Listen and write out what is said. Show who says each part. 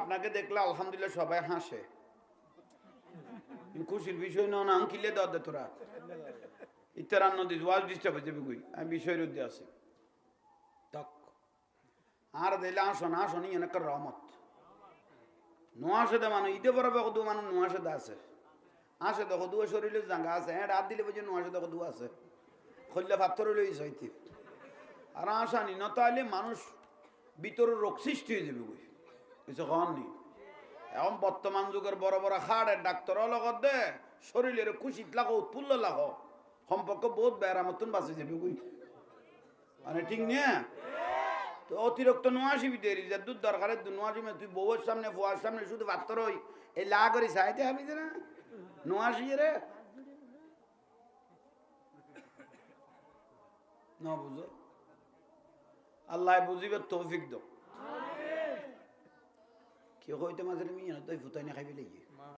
Speaker 1: আপনাকে দেখলে আলহামদুলিল্লাহ সবাই হাসে। খুশির বিষয় না না, আঙ্কিলে দেওয়া দে তোরা। ইত্যার নদী, ওয়াজ ডিস্টার্ব হয়ে যাবে আমি বিষয়ের উদ্দে আছি। তক। আর দিলে আসো না আসো নি এনেক রহমত। নোয়া সেদে মানে ইদে বরাবে কদু মানে নোয়া সেদে আছে। আসে দেখো দুয়া শরীরে জাঙ্গা আছে হ্যাঁ রাত দিলে বুঝি নোয়া সেদে কদু আছে। খল্লে পাথর লই সইতে। আর আসানি না তাহলে মানুষ ভিতরে রোগ সৃষ্টি হয়ে যাবে গুই কিছু নেই এখন বর্তমান যুগের বড় বড় হাড়ের ডাক্তারও লগত দে, শরীরের খুশিত লাগো, উৎফুল্ল লাগো। সম্পর্ক বহুত বেড়া মতন বাঁচে যাবে মানে ঠিক নিয়ে তো অতিরিক্ত নোয়াশি বিদেরি যে দুধ দরকারের দু নোয়াশি মে তুই বউয়ের সামনে, ফুয়ার সামনে শুধু পাত্র হই এই লা করে চাইতে হবে না? নোয়াশি রে। না বুঝো। আল্লাহ বুঝিবে, তৌফিক দো কেউ হইতে মাঝে মিয়া তুই ফুটাই না খাইবে লেগে